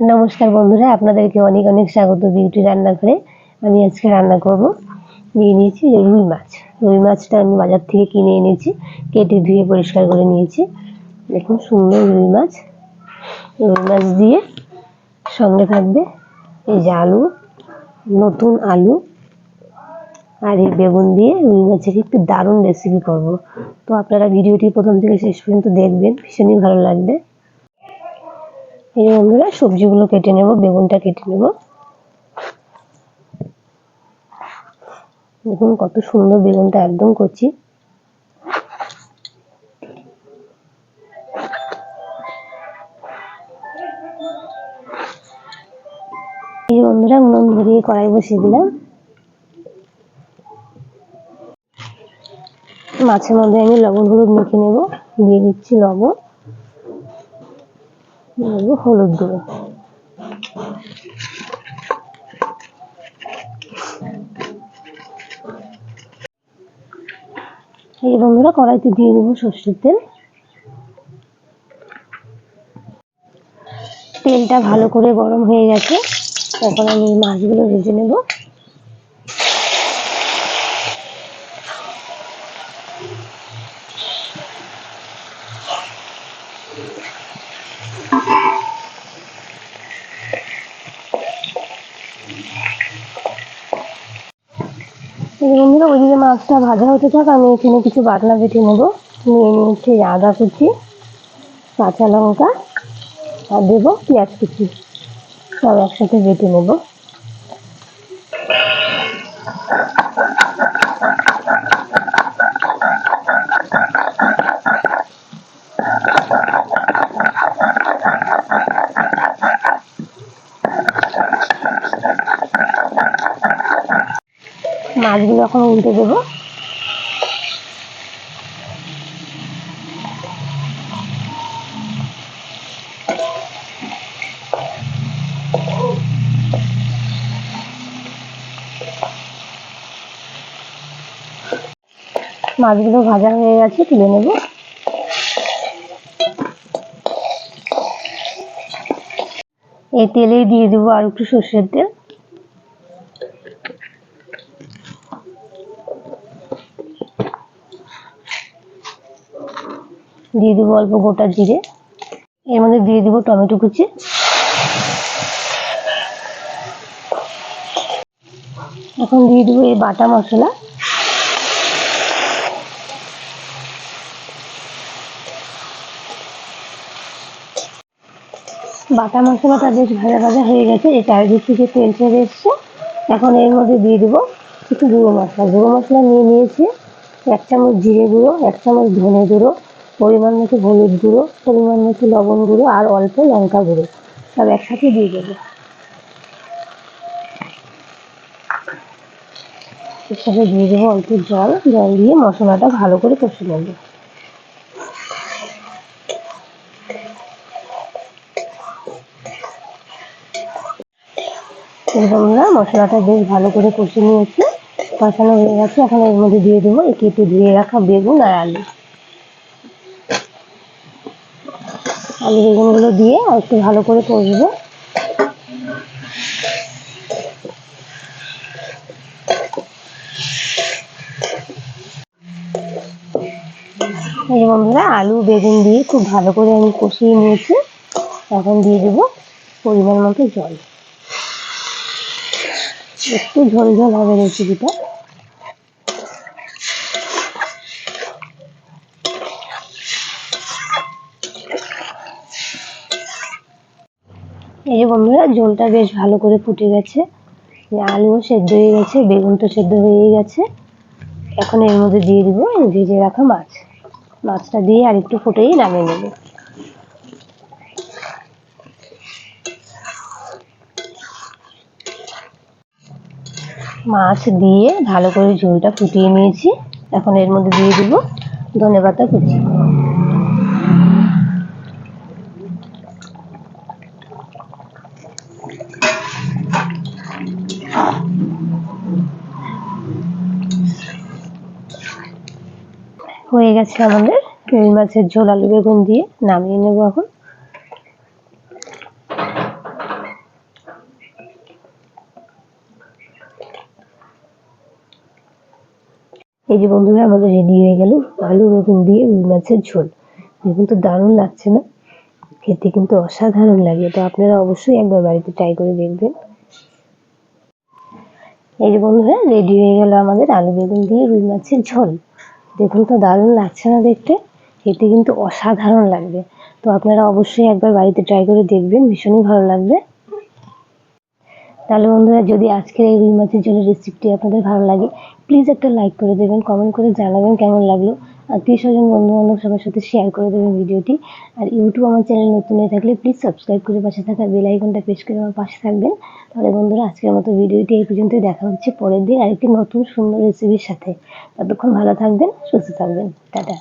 নমস্কার বন্ধুরা, আপনাদেরকে অনেক অনেক স্বাগত বিউটি রান্না করে আমি আজকে রান্না করব। নিয়ে নিয়েছি রুই মাছ। রুই মাছটা আমি বাজার থেকে কিনে এনেছি, কেটে ধুয়ে পরিষ্কার করে নিয়েছি। দেখুন, সুন্দর রুই মাছ। রুই মাছ দিয়ে সঙ্গে থাকবে এই যে আলু, নতুন আলু আর এই বেগুন দিয়ে রুই মাছের একটু দারুণ রেসিপি করব। তো আপনারা ভিডিওটি প্রথম থেকে শেষ পর্যন্ত দেখবেন, ভীষণই ভালো লাগবে। এই বন্ধুরা, সবজিগুলো কেটে নেব, বেগুনটা কেটে নেব। দেখুন কত সুন্দর বেগুনটা একদম কচি। এই বন্ধুরা, উনুন ধরিয়ে কড়াই বসিয়ে দিলাম। মাছের মধ্যে আমি লবণ হলুদ মেখে নেব, দিয়ে দিচ্ছি লবণ। হলুদ গুঁড়ো এই বন্ধুরা কড়াইতে দিয়ে দেবো সর্ষের তেল। তেলটা ভালো করে গরম হয়ে গেছে। এখন আমি মাছগুলো ভেজে নেব এই বন্ধুরা ওইদিকে মাছটা ভাজা হতে থাক, আমি এখানে কিছু বাটনা বেটে নেব। নিয়ে নিয়েছি আদা কুচি, কাঁচা লঙ্কা, আর দেবো পেঁয়াজ কুচি। সব একসাথে বেটে নেব। মাছগুলো এখন উল্টে দেবো। মাছগুলো ভাজা হয়ে গেছে, তুলে নেব। এই তেলেই দিয়ে দেবো আর একটু সর্ষের তেল। দিয়ে দেবো অল্প গোটা জিরে। এর মধ্যে দিয়ে দেবো টমেটো কুচি। এখন দিয়ে দেবো এই বাটা মশলা। বাটা মশলাটা বেশ ভাজা ভাজা হয়ে গেছে, এই চারিদিক থেকে তেল ছেড়ে এসছে। এখন এর মধ্যে দিয়ে দেবো একটু গুঁড়ো মশলা। গুঁড়ো মশলা নিয়ে নিয়েছি, এক চামচ জিরে গুঁড়ো, এক চামচ ধনে গুঁড়ো। পরিমাণ মতো হলুদ গুঁড়ো, পরিমাণ মতো লবণ গুঁড়ো আর অল্প লঙ্কা গুঁড়ো। সব একসাথে দিয়ে দেবো। এর সাথে দিয়ে দেবো অল্প জল। জল দিয়ে মশলাটা ভালো করে কষে নেব। আমরা মশলাটা বেশ ভালো করে কষে নিয়েছি। কষানো হয়ে গেছে। এখন এর মধ্যে দিয়ে দেবো কেটে ধুয়ে রাখা বেগুন আর আলু। আলু বেগুনগুলো দিয়ে একটু ভালো করে যে বন্ধুরা, আলু, বেগুন দিয়ে খুব ভালো করে আমি কষিয়ে নিয়েছি। এখন দিয়ে দেবো পরিমাণ মতো জল। একটু ঝোল ঝোল হবে রেসিপিটা। এই যে বন্ধুরা, ঝোলটা বেশ ভালো করে ফুটে গেছে। আলুও সেদ্ধ হয়ে গেছে বেগুন তো সেদ্ধ হয়ে গেছে। এখন এর মধ্যে দিয়ে দিব ভেজে রাখা মাছ। মাছটা দিয়ে আর একটু ফুটেই নামিয়ে নেব। মাছ দিয়ে ভালো করে ঝোলটা ফুটিয়ে নিয়েছি। এখন এর মধ্যে দিয়ে দিব ধনে পাতা কুচি। হয়ে গেছে আমাদের রুই মাছের ঝোল, আলু বেগুন দিয়ে। নামিয়ে নেব এখন। এই যে বন্ধুরা, আমাদের রেডি হয়ে গেল আলু বেগুন দিয়ে রুই মাছের ঝোল। বেগুন তো দারুণ লাগছে না? খেতে কিন্তু অসাধারণ লাগে। তো আপনারা অবশ্যই একবার বাড়িতে ট্রাই করে দেখবেন। এই যে বন্ধুরা রেডি হয়ে গেল আমাদের আলু বেগুন দিয়ে রুই মাছের ঝোল। দেখুন তো দারুণ লাগছে না দেখতে। খেতে কিন্তু অসাধারণ লাগবে। তো আপনারা অবশ্যই একবার বাড়িতে ট্রাই করে দেখবেন, ভীষণই ভালো লাগবে। তাহলে বন্ধুরা, যদি আজকের এই রুই মাছের ঝোলের রেসিপিটি আপনাদের ভালো লাগে প্লিজ একটা লাইক করে দেবেন কমেন্ট করে জানাবেন কেমন লাগল। আত্মীয় স্বজন বন্ধু বান্ধব সবার সাথে শেয়ার করে দেবেন ভিডিওটি। আর ইউটিউব আমার চ্যানেল নতুন হয়ে থাকলে প্লিজ সাবস্ক্রাইব করে পাশে থাকা বেল আইকনটা প্রেস করে আমার পাশে থাকবেন। তাহলে বন্ধুরা, আজকের মতো ভিডিওটি এই পর্যন্তই, দেখা হচ্ছে পরের দিন আরেকটি নতুন সুন্দর রেসিপির সাথে। ততক্ষণ ভালো থাকবেন, সুস্থ থাকবেন। টাটা।